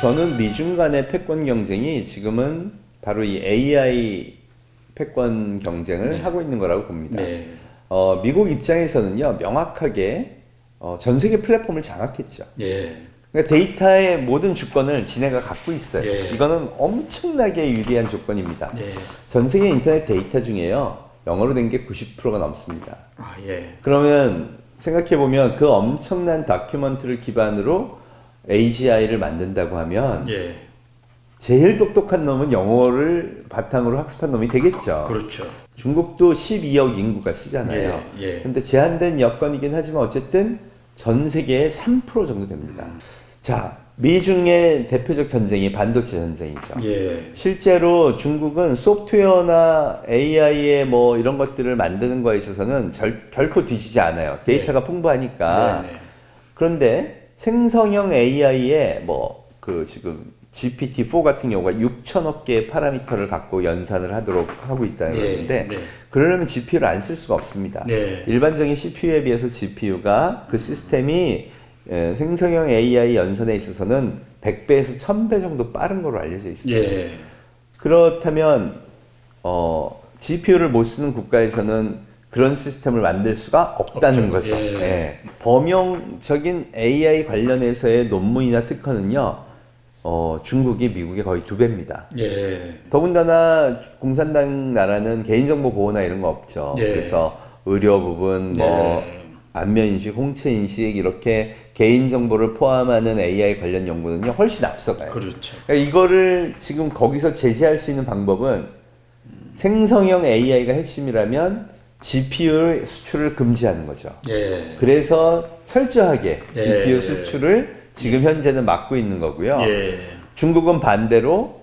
저는 미중 간의 패권 경쟁이 지금은 바로 이 AI 패권 경쟁을 네. 하고 있는 거라고 봅니다. 네. 어, 미국 입장에서는요, 명확하게 어, 전 세계 플랫폼을 장악했죠. 예. 그러니까 데이터의 모든 주권을 지네가 갖고 있어요. 예. 이거는 엄청나게 유리한 조건입니다. 네. 전 세계 인터넷 데이터 중에요, 영어로 된 게 90%가 넘습니다. 아, 예. 그러면 생각해 보면 그 엄청난 다큐먼트를 기반으로 AGI를 만든다고 하면 예. 제일 똑똑한 놈은 영어를 바탕으로 학습한 놈이 되겠죠. 그렇죠. 중국도 12억 인구가 쓰잖아요. 예, 예. 근데 제한된 여건이긴 하지만 어쨌든 전 세계의 3% 정도 됩니다. 자, 미중의 대표적 전쟁이 반도체 전쟁이죠. 예. 실제로 중국은 소프트웨어나 AI의 뭐 이런 것들을 만드는 거에 있어서는 절, 결코 뒤지지 않아요. 데이터가 풍부하니까. 네, 네. 그런데 생성형 AI의 뭐 그 지금 GPT-4 같은 경우가 6천억 개의 파라미터를 갖고 연산을 하도록 하고 있다는 네, 건데 네. 그러려면 GPU를 안 쓸 수가 없습니다. 네. 일반적인 CPU에 비해서 GPU가 그 시스템이 에, 생성형 AI 연산에 있어서는 100배에서 1000배 정도 빠른 걸로 알려져 있어요. 예. 그렇다면 어, GPU를 못 쓰는 국가에서는 그런 시스템을 만들 수가 없다는 없죠. 거죠. 예. 예. 범용적인 AI 관련해서의 논문이나 특허는요, 어, 중국이 미국의 거의 두 배입니다. 예. 더군다나 공산당 나라는 개인정보 보호나 이런 거 없죠. 예. 그래서 의료 부분, 뭐 네. 안면 인식, 홍채 인식 이렇게 개인 정보를 포함하는 AI 관련 연구는요 훨씬 앞서가요. 그렇죠. 그러니까 이거를 지금 거기서 제시할 수 있는 방법은 생성형 AI가 핵심이라면 GPU 수출을 금지하는 거죠. 예. 그래서 철저하게 예. GPU 수출을 지금 현재는 막고 있는 거고요. 예. 중국은 반대로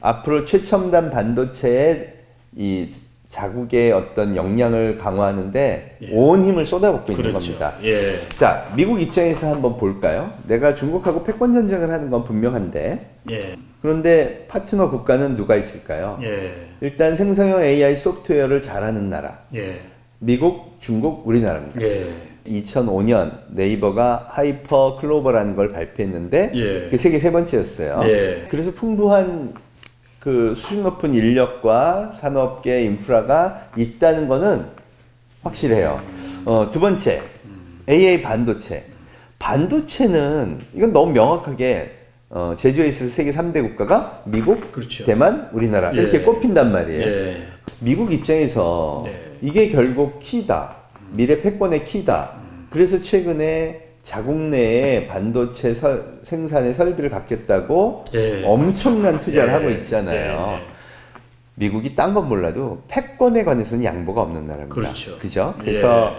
앞으로 최첨단 반도체의 이 자국의 어떤 역량을 강화하는데 예. 온 힘을 쏟아붓고 있는 그렇죠. 겁니다. 예. 자, 미국 입장에서 한번 볼까요? 내가 중국하고 패권 전쟁을 하는 건 분명한데 예. 그런데 파트너 국가는 누가 있을까요? 예. 일단 생성형 AI 소프트웨어를 잘하는 나라. 예. 미국, 중국, 우리나라입니다. 예. 2005년 네이버가 하이퍼 클로버라는 걸 발표했는데 예. 그게 세계 세 번째였어요. 예. 그래서 풍부한 그 수준 높은 인력과 산업계 인프라가 있다는 거는 확실해요. 어, 두 번째, AA 반도체. 반도체는 이건 너무 명확하게 어, 제조에 있어서 세계 3대 국가가 미국, 그렇죠. 대만, 우리나라 이렇게 예. 꼽힌단 말이에요. 예. 미국 입장에서 네. 이게 결국 키다. 미래 패권의 키다. 그래서 최근에 자국 내에 반도체 서- 생산의 설비를 갖겠다고 예. 엄청난 투자를 예. 하고 있잖아요. 네, 네. 미국이 딴 건 몰라도 패권에 관해서는 양보가 없는 나라입니다. 그렇죠. 그죠? 예. 그래서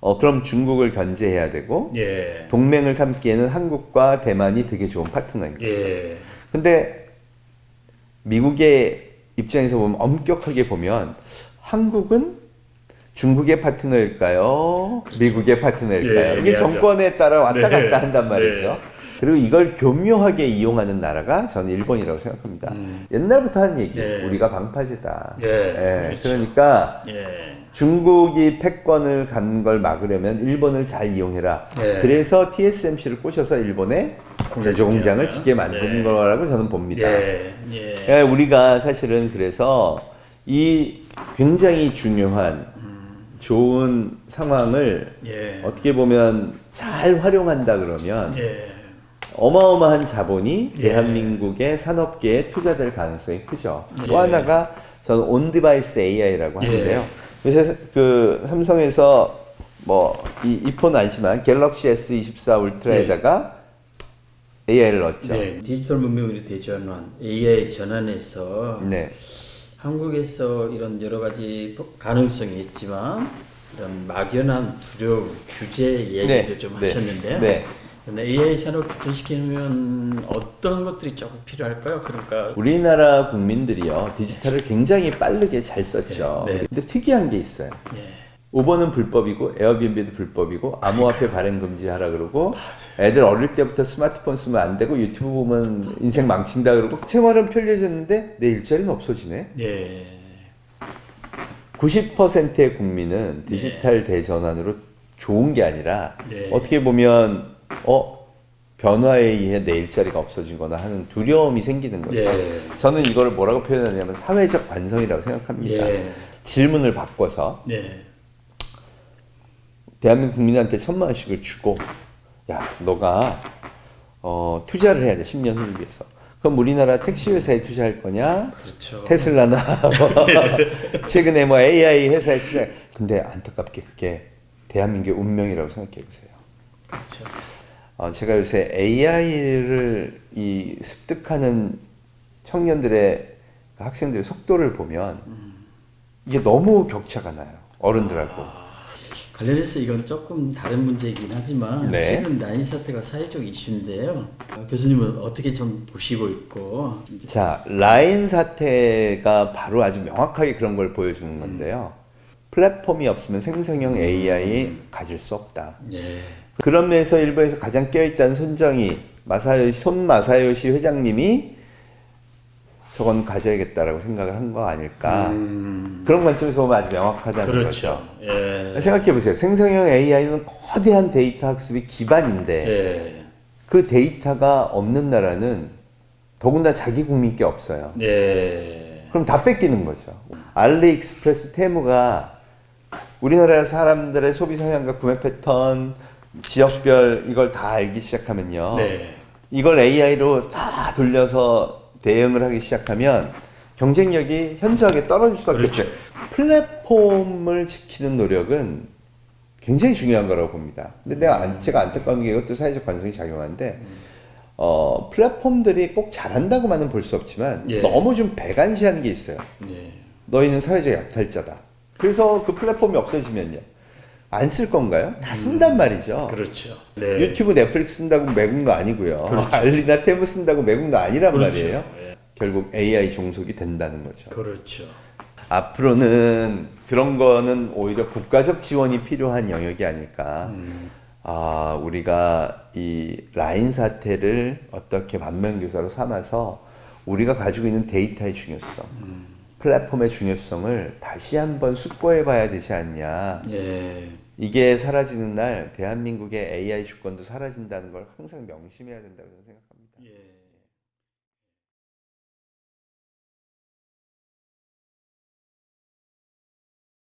어, 그럼 중국을 견제해야 되고 예. 동맹을 삼기에는 한국과 대만이 되게 좋은 파트너입니다. 예. 근데 미국의 입장에서 보면 엄격하게 보면 한국은 중국의 파트너일까요? 미국의 파트너일까요? 예, 이게. 정권에 따라 왔다 네. 갔다 한단 말이죠. 네. 그리고 이걸 교묘하게 이용하는 나라가 저는 일본이라고 생각합니다. 음. 옛날부터 하는 얘기, 네. 우리가 방파제다. 예, 그렇죠. 그러니까 예. 중국이 패권을 갖는 걸 막으려면 일본을 잘 이용해라. 네. 그래서 TSMC를 꼬셔서 일본에 제조 공장을 짓게 만든 네. 거라고 저는 봅니다. 예. 예. 예, 우리가 사실은 그래서 이 굉장히 중요한 좋은 상황을 예. 어떻게 보면 잘 활용한다 그러면 예. 어마어마한 자본이 예. 대한민국의 산업계에 투자될 가능성이 크죠. 또 예. 하나가 저는 온디바이스 AI라고 예. 하는데요. 요새 그 삼성에서 뭐 이 이폰 아시지만 갤럭시 S24 울트라에다가 AI를 넣었죠. 네. 디지털 문명으로 대전환, AI 전환에서 네. 한국에서 이런 여러 가지 가능성이 있지만 이런 막연한 두려움, 규제 얘기도 네, 좀 네, 하셨는데요. 네. AI 산업 발전시키면 어떤 것들이 조금 필요할까요? 그러니까 우리나라 국민들이요 디지털을 굉장히 빠르게 잘 썼죠. 네, 네. 근데 특이한 게 있어요. 예. 우버는 불법이고 에어비앤비도 불법이고 암호화폐 발행 금지하라 그러고 애들 어릴 때부터 스마트폰 쓰면 안 되고 유튜브 보면 인생 망친다 그러고 생활은 편리해졌는데 내 일자리는 없어지네. 예. 90%의 국민은 디지털 대전환으로 좋은 게 아니라 네. 어떻게 보면 어 변화에 의해 내 일자리가 없어지거나 하는 두려움이 생기는 거죠. 예. 저는 이걸 뭐라고 표현하냐면 사회적 관성이라고 생각합니다. 예. 질문을 바꿔서 네. 대한민국 국민한테 천만 원씩을 주고 야 너가 어, 투자를 해야 돼 10년 후를 위해서. 그럼 우리나라 택시 회사에 투자할 거냐? 그렇죠. 테슬라나 뭐 최근에 뭐 AI 회사에 투자. 근데 안타깝게 그게 대한민국의 운명이라고 생각해 보세요. 그렇죠. 어, 제가 요새 AI를 이 습득하는 청년들의 학생들의 속도를 보면 이게 너무 격차가 나요. 어른들하고 관련해서 이건 조금 다른 문제이긴 하지만 네. 최근 라인 사태가 사회적 이슈인데요. 어, 교수님은 어떻게 좀 보시고 있고 이제 자, 라인 사태가 바로 아주 명확하게 그런 걸 보여주는 건데요. 플랫폼이 없으면 생성형 AI 가질 수 없다. 예. 그런 면에서 일본에서 가장 깨어있다는 손정희, 마사요시, 손 마사요시 회장님이 저건 가져야겠다라고 생각을 한 거 아닐까. 음, 그런 관점에서 보면 아주 명확하다는 그렇죠. 거죠. 예. 생각해 보세요. 생성형 AI는 거대한 데이터 학습이 기반인데 예. 그 데이터가 없는 나라는 더군다나 자기 국민께 없어요. 예. 그럼 다 뺏기는 거죠. 알리익스프레스 테무가 우리나라 사람들의 소비 성향과 구매 패턴, 지역별 이걸 다 알기 시작하면요. 네. 이걸 AI로 다 돌려서 대응을 하기 시작하면 경쟁력이 현저하게 떨어질 수밖에 그렇죠. 없죠. 플랫폼을 지키는 노력은 굉장히 중요한 거라고 봅니다. 근데 내가 안, 제가 안타까운 게 이것도 사회적 관성이 작용하는데 어, 플랫폼들이 꼭 잘한다고만은 볼 수 없지만 예. 너무 좀 배관시하는 게 있어요. 예. 너희는 사회적 약탈자다. 그래서 그 플랫폼이 없어지면요. 안 쓸 건가요? 다 쓴단 말이죠. 그렇죠. 네. 유튜브 넷플릭스 쓴다고 거 아니고요. 알리나 테무 쓴다고 거 아니란 그렇죠. 말이에요. 결국 AI 종속이 된다는 거죠. 그렇죠. 앞으로는 그런 거는 오히려 국가적 지원이 필요한 영역이 아닐까. 아, 우리가 이 라인 사태를 어떻게 반면교사로 삼아서 우리가 가지고 있는 데이터의 중요성, 플랫폼의 중요성을 다시 한번 숙고해 봐야 되지 않냐. 예. 이게 사라지는 날 대한민국의 AI 주권도 사라진다는 걸 항상 명심해야 된다고 생각합니다. 예.